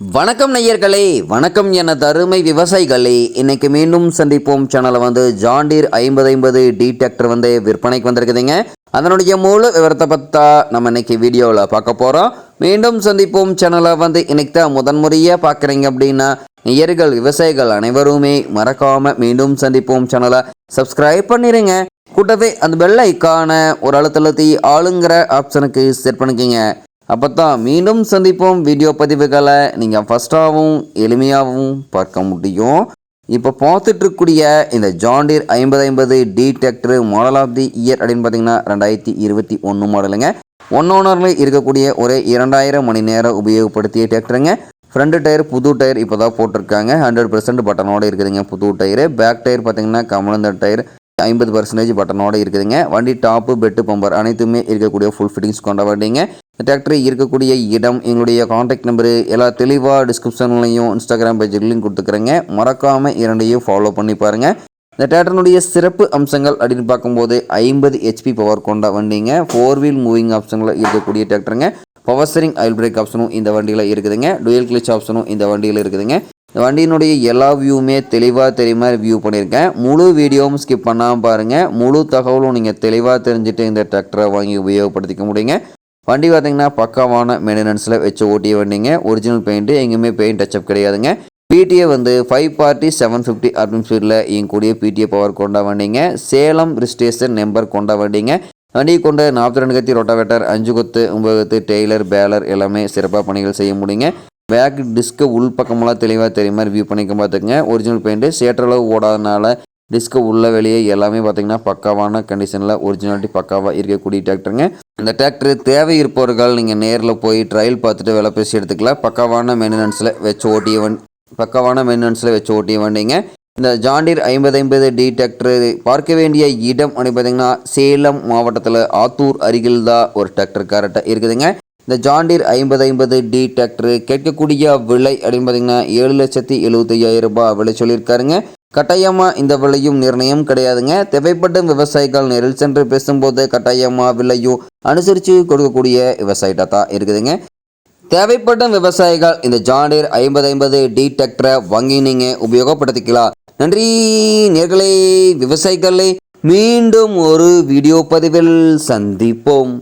வணக்கம் நெய்யர்களே வணக்கம் என தருமை விவசாயிகளே இன்னைக்கு மீண்டும் சந்திப்போம். சேனலை வந்து ஜாண்டீர் ஐம்பது ஐம்பது டி டிராக்டர் வந்து விற்பனைக்கு வந்திருக்குதுங்க. அதனுடைய முழு விவரத்தை பற்றா நம்ம இன்னைக்கு வீடியோவில் பார்க்க போகிறோம் மீண்டும் சந்திப்போம். சேனலை வந்து இன்னைக்கு தான் முதன்முறையாக பார்க்குறீங்க அப்படின்னா நெய்யர்கள் விவசாயிகள் அனைவருமே மறக்காமல் மீண்டும் சந்திப்போம். சேனலை சப்ஸ்கிரைப் பண்ணிடுங்க கூட்டவே அந்த பெல் ஐக்கான ஒரு அழுத்தழுத்தி ஆளுங்கிற ஆப்ஷனுக்கு செட் பண்ணிக்கோங்க. அப்போ தான் மீண்டும் சந்திப்போம் வீடியோ பதிவுகளை. நீங்கள் ஃபஸ்ட்டாகவும் எளிமையாகவும் பார்க்க முடியும். இப்போ பார்த்துட்ருக்கூடிய இந்த ஜாண்டீர் ஐம்பது ஐம்பது D tractor model of the year அப்படின்னு பார்த்தீங்கன்னா ரெண்டாயிரத்தி இருபத்தி ஒன்று மாடலுங்க ஒன் ஓனரில் இருக்கக்கூடிய ஒரே இரண்டாயிரம் மணி நேரம் உபயோகப்படுத்திய டிராக்டருங்க ஃப்ரண்ட் டயர் புது டயர் இப்போ தான் போட்டிருக்காங்க. ஹண்ட்ரட் பர்சன்ட் பட்டனோடு இருக்குதுங்க புது டயரு பேக் டயர் பார்த்தீங்கன்னா கமலந்த டயர் ஐம்பது பர்சன்டேஜ் பட்டனோடு இருக்குதுங்க. வண்டி டாப்பு பெட்டு பம்பர் அனைத்துமே இருக்கக்கூடிய ஃபுல் ஃபிட்டிங்ஸ் கொண்ட வண்டிங்க. இந்த டிராக்டர் இருக்கக்கூடிய இடம் எங்களுடைய காண்டாக்ட் நம்பரு எல்லா தெளிவாக டிஸ்கிரிப்ஷன்லையும் இன்ஸ்டாகிராம் பேஜ்லையும் கொடுத்துக்கிறேங்க. மறக்காமல் இரண்டையும் ஃபாலோ பண்ணி பாருங்கள் இந்த டிராக்டருடைய சிறப்பு அம்சங்கள் அப்படின்னு பார்க்கும்போது ஐம்பது ஹெச்பி பவர் கொண்ட வண்டிங்க. ஃபோர் வீல் மூவிங் ஆப்ஷனில் இருக்கக்கூடிய டிராக்டருங்க பவர் ஸ்டரிங் ஆயில் பிரேக் ஆப்ஷனும் இந்த வண்டியில் இருக்குதுங்க. டுயல் கிளிச் ஆப்ஷனும் இந்த வண்டியில் இருக்குதுங்க. இந்த வண்டியினுடைய எல்லா வியூவுமே தெளிவாக தெரியுமா வியூ பண்ணியிருக்கேன் முழு வீடியோவும் ஸ்கிப் பண்ணாமல் பாருங்கள் முழு தகவலும் நீங்கள் தெளிவாக தெரிஞ்சுட்டு இந்த டிராக்டரை வாங்கி உபயோகப்படுத்திக்க முடியுங்க. வண்டி பார்த்தீங்கன்னா பக்காவான மெயின்டெனன்ஸில் வச்சு ஓட்டிய வண்டிங்க. ஒரிஜினல் பெயிண்ட்டு எங்கேயுமே பெயிண்ட் டச்சப் கிடையாதுங்க. பிடிஏ வந்து ஃபைவ் பார்ட்டி செவன் ஃபிஃப்டி அப்படின்னு ஸ்பீடில் இயங்கக்கூடிய பிடிஏ பவர் கொண்ட வண்டிங்க. சேலம் ரிஜிஸ்ட்ரேஷன் நம்பர் கொண்ட வண்டிங்க. வண்டியை கொண்டு நாற்பத்தி ரெண்டு கத்தி ரொட்டாவேட்டர் அஞ்சு கொத்து ஒன்பது கொத்து டெய்லர் பேலர் எல்லாமே சிறப்பாக பணிகள் செய்ய முடியுங்க. பேக் டிஸ்க்கு உள் பக்கமெல்லாம் தெளிவாக தெரியும் மாதிரி வியூ பண்ணிக்க பார்த்துக்குங்க. ஒரிஜினல் பெயிண்ட்டு சேற்றளவு ஓடாதனால டிஸ்க்கு உள்ள வெளியே எல்லாமே பார்த்தீங்கன்னா பக்காவான கண்டிஷனில் ஒரிஜினாலிட்டி பக்காவாக இருக்கக்கூடிய டிராக்டருங்க இந்த டிராக்டர் தேவை இருப்பவர்கள் நீங்கள் நேரில் போய் ட்ரையல் பார்த்துட்டு விலை பேசி எடுத்துக்கலாம். பக்காவான மெயின்டெனன்ஸில் வச்சு ஓட்டிய வண்டி பக்காவான மெயின்டெனன்ஸில் வச்சு ஓட்டிய வண்டிங்க. இந்த ஜாண்டீர் ஐம்பது ஐம்பது டி டிராக்டர் பார்க்க வேண்டிய இடம் அப்படின்னு பார்த்தீங்கன்னா சேலம் மாவட்டத்தில் ஆத்தூர் அருகில் தான் ஒரு டிராக்டர் கரெக்டாக இருக்குதுங்க. இந்த ஜாண்டீர் ஐம்பது ஐம்பது டி டிராக்டர் கேட்கக்கூடிய விலை அப்படின்னு பார்த்தீங்கன்னா ஏழு லட்சத்தி எழுபத்தையாயிரம் ரூபாய் விலை சொல்லியிருக்காருங்க. கட்டாயமாக இந்த விலையும் நிர்ணயம் கிடையாதுங்க. தேவைப்படும் விவசாயிகள் நேரில் சென்று பேசும்போது கட்டாயமாக விலையும் அனுசரித்து கொடுக்கக்கூடிய விவசாயிட்ட தான் இருக்குதுங்க. தேவைப்படும் விவசாயிகள் இந்த ஜாண்டீர் ஐம்பது ஐம்பது டி டிராக்டரை வாங்கி நீங்கள் உபயோகப்படுத்திக்கலாம். நன்றி நேர்களே விவசாயிகளே மீண்டும் ஒரு வீடியோ பதிவில் சந்திப்போம்.